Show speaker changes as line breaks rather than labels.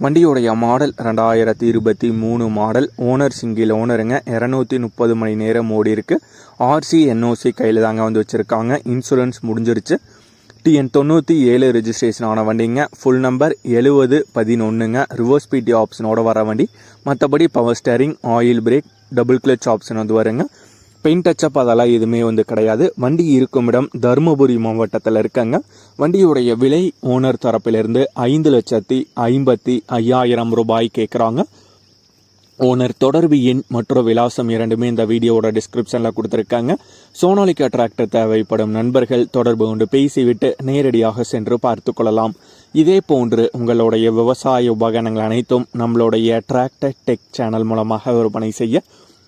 வண்டியுடைய மாடல் ரெண்டாயிரத்தி இருபத்தி மூணு மாடல். ஓனர் சிங்கிள் ஓனருங்க இரநூத்தி முப்பது மணி நேரம் ஓடி இருக்கு. ஆர்சி என்ஓசி கையில் தாங்க வந்து வச்சுருக்காங்க. இன்சூரன்ஸ் முடிஞ்சிருச்சு. டிஎன் தொண்ணூற்றி ஏழு ரிஜிஸ்ட்ரேஷன் ஆன வண்டிங்க. ஃபுல் நம்பர் எழுபது பதினொன்றுங்க ரிவர்ஸ் பிடி ஆப்ஷனோட வர வண்டி. மற்றபடி power steering oil brake double clutch option வந்து வருங்க. பெயிண்ட் டச்சப் அதெல்லாம் எதுவுமே வந்து கிடையாது. வண்டி இருக்கும் இடம் தருமபுரி மாவட்டத்தில் இருக்காங்க. வண்டியுடைய விலை ஓனர் தரப்பிலிருந்து ஐந்து லட்சத்தி ஐம்பத்தி ஐயாயிரம் ரூபாய் கேட்குறாங்க ஓனர் தொடர்பு எண் மற்றும் விலாசம் இரண்டுமே இந்த வீடியோவோட டிஸ்கிரிப்ஷனில் கொடுத்துருக்காங்க. சோனாலிக்கா டிராக்டர் தேவைப்படும் நண்பர்கள் தொடர்பு கொண்டு பேசிவிட்டு நேரடியாக சென்று பார்த்து கொள்ளலாம். இதே போன்று உங்களுடைய விவசாய உபகரணங்கள் அனைத்தும் நம்மளுடைய டிராக்டர் டெக் சேனல் மூலமாக விற்பனை செய்ய